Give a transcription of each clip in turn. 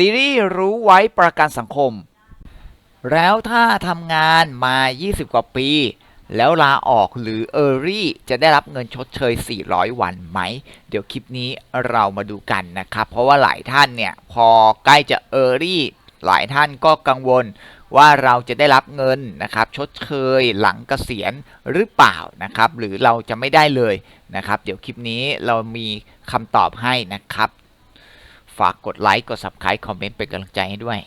ซีรีส์รู้ไว้ประกันสังคม แล้วถ้าทำงานมา 20 กว่าปี แล้วลาออกหรือ e a r l y จะได้รับเงินชดเชย 400 วันไหม เดี๋ยวคลิปนี้เรามาดูกันนะครับ เพราะว่าหลายท่านเนี่ย พอใกล้จะ e a r l y หลายท่านก็กังวลว่าเราจะได้รับเงินนะครับ ชดเชยหลังเกษียณหรือเปล่านะครับ หรือเราจะไม่ได้เลยนะครับ เดี๋ยวคลิปนี้เรามีคำตอบให้นะครับ ฝากกดไลค์กด Subscribe คอมเมนต์เป็นกำลังใจให้ด้วย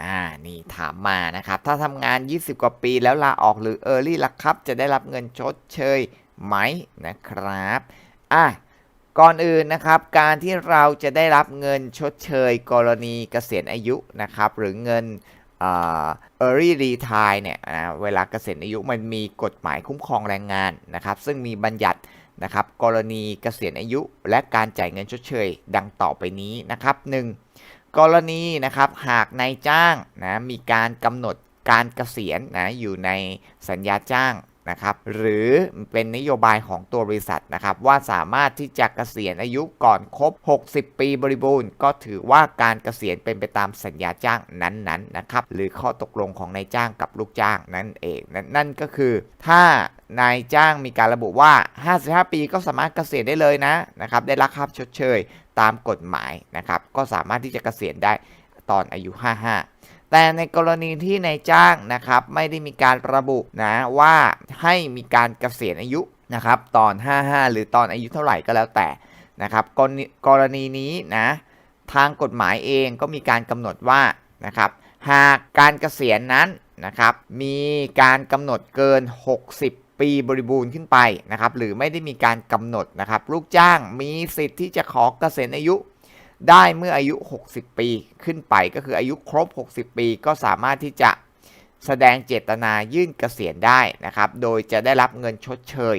อ่า นี่ถามมานะครับ ถ้าทำงาน 20 กว่าปีแล้วลาออกหรือ Early ล่ะครับ จะได้รับเงินชดเชยไหมนะครับ อะก่อนอื่นนะครับการที่เราจะได้รับเงินชดเชย กรณีเกษียณอายุนะครับหรือเงินเออ early retire เนี่ยนะเวลาเกษียณอายุมันมีกฎหมายคุ้มครองแรงงานนะครับซึ่งมีบัญญัติ นะครับกรณีเกษียณอายุและการจ่ายเงินชดเชย ดังต่อไปนี้นะครับ 1. กรณีนะครับหากนายจ้างนะมีการกำหนดการเกษียณนะอยู่ในสัญญาจ้างนะครับหรือเป็นนโยบายของตัวบริษัทนะครับว่าสามารถที่จะเกษียณอายุก่อนครบ 60 ปีบริบูรณ์ ก็ถือว่าการเกษียณเป็นไปตามสัญญาจ้างนั้นๆนะครับหรือข้อตกลงของนายจ้างกับลูกจ้างนั่นเองนนนั่นก็คือ ถ้า นายจ้างมีการระบุว่า 55 ปีก็สามารถเกษียณได้เลยนะนะครับได้รับค่าชดเชยตามกฎหมายนะครับก็สามารถที่จะเกษียณได้ตอนอายุ 55 แต่ในกรณีที่นายจ้างนะครับไม่ได้มีการระบุนะว่าให้มีการเกษียณอายุนะครับตอน 55 หรือตอนอายุเท่าไหร่ก็แล้วแต่นะครับกรณีกรณีนี้นะทางกฎหมายเองก็มีการกำหนดว่านะครับหากการเกษียณนั้นนะครับมีการกำหนดเกิน 60 ปีบริบูรณ์ขึ้นไปนะครับหรือไม่ได้มีการกำหนดนะครับลูกจ้างมีสิทธิ์ที่จะขอเกษียณอายุได้เมื่ออายุ 60 ปีขึ้นไปก็คืออายุครบ 60 ปีก็สามารถที่จะแสดงเจตนายื่นเกษียณได้นะครับ โดยจะได้รับเงินชดเชย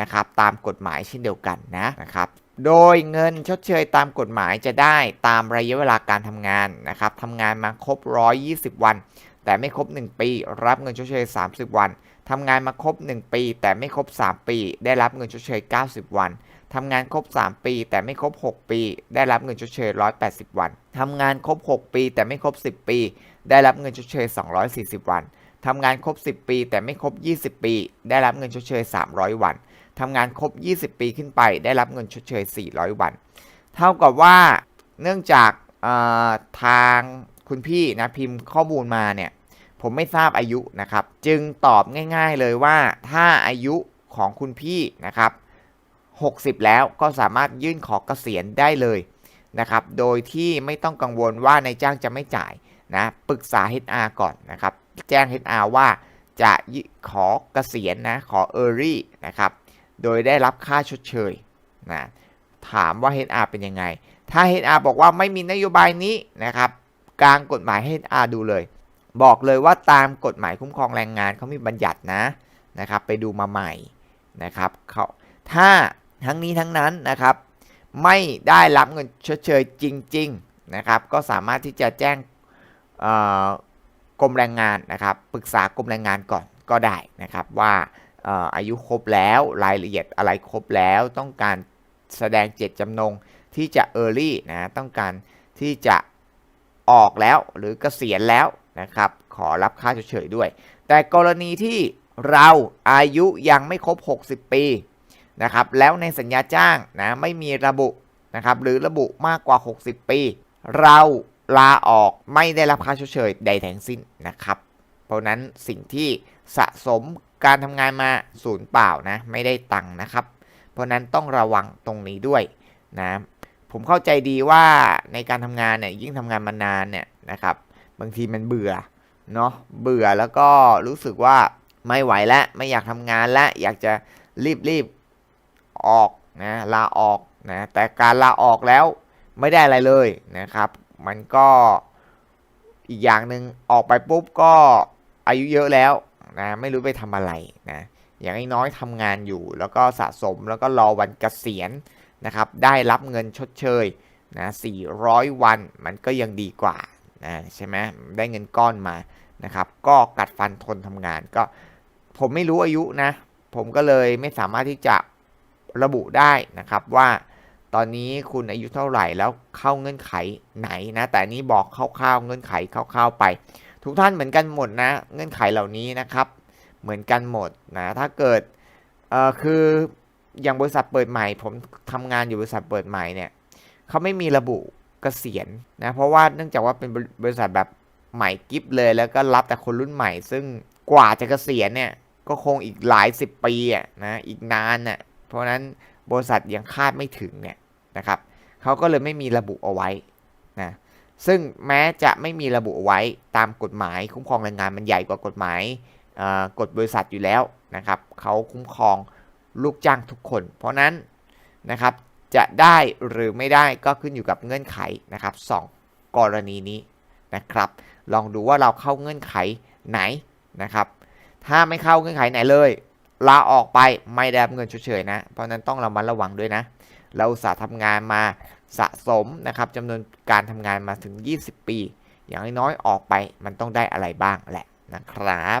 นะครับ ตามกฎหมายเช่นเดียวกันนะนะครับ โดยเงินชดเชยตามกฎหมายจะได้ตามระยะเวลาการทำงานนะครับทำงานมาครบ 120 วัน แต่ไม่ครบ 1 ปี รับเงินชดเชย 30 วัน ทำงานมาครบ 1 ปี แต่ไม่ครบ 3 ปี ได้รับเงินชดเชย 90 วันทำงานครบ 3 ปี แต่ไม่ครบ 6 ปี ได้รับเงินชดเชย 180 วันทำงานครบ 6 ปี แต่ไม่ครบ 10 ปี ได้รับเงินชดเชย 240 วันทำงานครบ 10 ปี แต่ไม่ครบ 20 ปี ได้รับเงินชดเชย 300 วันทำงานครบ 20 ปีขึ้นไป ได้รับเงินชดเชย 400 วัน เท่ากับว่าเนื่องจากทางคุณพี่นะพิมพ์ข้อมูลมาเนี่ย ผมไม่ทราบอายุนะครับ จึงตอบง่ายๆเลยว่าถ้าอายุของคุณพี่นะครับ 60 แล้วก็สามารถยื่นขอเกษียณได้เลยนะครับ โดยที่ไม่ต้องกังวลว่านายจ้างจะไม่จ่ายนะปรึกษา HR ก่อนนะครับ แจ้ง HR ว่าจะขอเกษียณนะขอ Early นะครับ โดยได้รับค่าชดเชยนะถามว่า HR เป็นยังไง ถ้า HR บอกว่าไม่มีนโยบายนี้นะครับ กลางกฎหมายให้ HR ดูเลย บอกเลยว่าตามกฎหมายคุ้มครองแรงงานเขามีบัญญัตินะนะครับไปดูมาใหม่นะครับเขาถ้าทั้งนี้ทั้งนั้นนะครับ ไม่ได้รับเงินชดเชยจริง ๆนะครับ ก็สามารถที่จะแจ้งกรมแรงงานนะครับปรึกษากรมแรงงานก่อนก็ได้นะครับว่าอายุครบแล้วรายละเอียดอะไรครบแล้วต้องการแสดงเจตจำนงที่จะ Early นะต้องการที่จะออกแล้วหรือเกษียณแล้ว นะครับ ขอรับค่าเชยด้วย แต่กรณีที่เราอายุยังไม่ครบ 60 ปีนะครับ แล้วในสัญญาจ้างนะไม่มีระบุนะครับ หรือระบุมากกว่า 60 ปี เราลาออกไม่ได้รับค่าเชยใดทั้งสิ้นนะครับ เพราะนั้นสิ่งที่สะสมการทำงานมาศูนย์เปล่านะ ไม่ได้ตังค์นะครับ เพราะนั้นต้องระวังตรงนี้ด้วยนะผมเข้าใจดีว่าในการทำงานเนี่ยยิ่งทำงานมานานเนี่ยนะครับ บางทีมันเบื่อเนาะเบื่อแล้วก็รู้สึกว่าไม่ไหวแล้วไม่อยากทำงานแล้วอยากจะรีบรีบออกนะลาออกนะแต่การลาออกแล้วไม่ได้อะไรเลยนะครับ มันก็อีกอย่างหนึ่งออกไปปุ๊บก็อายุเยอะแล้วนะไม่รู้ไปทำอะไรนะอย่างน้อยทำงานอยู่แล้วก็สะสมแล้วก็รอวันเกษียณนะครับ ได้รับเงินชดเชยนะ400 วันมันก็ยังดีกว่า นะใช่ไหมได้เงินก้อนมานะครับ ก็กัดฟันทนทำงานก็ ผมไม่รู้อายุนะ ผมก็เลยไม่สามารถที่จะระบุได้นะครับว่าตอนนี้คุณอายุเท่าไหร่แล้วเข้าเงื่อนไขไหนนะ แต่นี้บอกคร่าวๆเงื่อนไขคร่าวๆไป ทุกท่านเหมือนกันหมดนะ เงื่อนไขเหล่านี้นะครับ เหมือนกันหมดนะถ้าเกิดเอ่อคืออย่างบริษัทเปิดใหม่ ผมทำงานอยู่บริษัทเปิดใหม่เนี่ยเขาไม่มีระบุ กษียณนะเพราะว่าเนื่องจากว่าเป็นบริษัทแบบใหม่กิฟเลยแล้วก็รับแต่คนรุ่นใหม่ ซึ่งกว่าจะเกษียณเนี่ยก็คงอีกหลายสิบปีอะนะอีกนานน่ะเพราะฉะนั้นบริษัทยังคาดไม่ถึงเนี่ยนะครับเขาก็เลยไม่มีระบุเอาไว้นะซึ่งแม้จะไม่มีระบุเอาไว้ตามกฎหมาย คุ้มครองแรงงานมันใหญ่กว่ากฎหมายเอ่อกฎบริษัทอยู่แล้วนะครับเขาคุ้มครองลูกจ้างทุกคน เพราะนั้นนะครับ จะได้หรือไม่ได้ก็ขึ้นอยู่กับเงื่อนไขนะครับสองกรณีนี้นะครับ ลองดูว่าเราเข้าเงื่อนไขไหนนะครับ ถ้าไม่เข้าเงื่อนไขไหนเลยลาออกไปไม่ได้รับเงินเชยนะ เพราะนั้นต้องระมัดระวังด้วยนะ เราสาห์ทำงานมาสะสมนะครับจำนวนการทำงานมาถึง 20 ปี อย่างน้อยๆออกไปมันต้องได้อะไรบ้างแหละนะครับ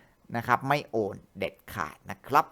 นะครับ ไม่โอนเด็ดขาดนะครับ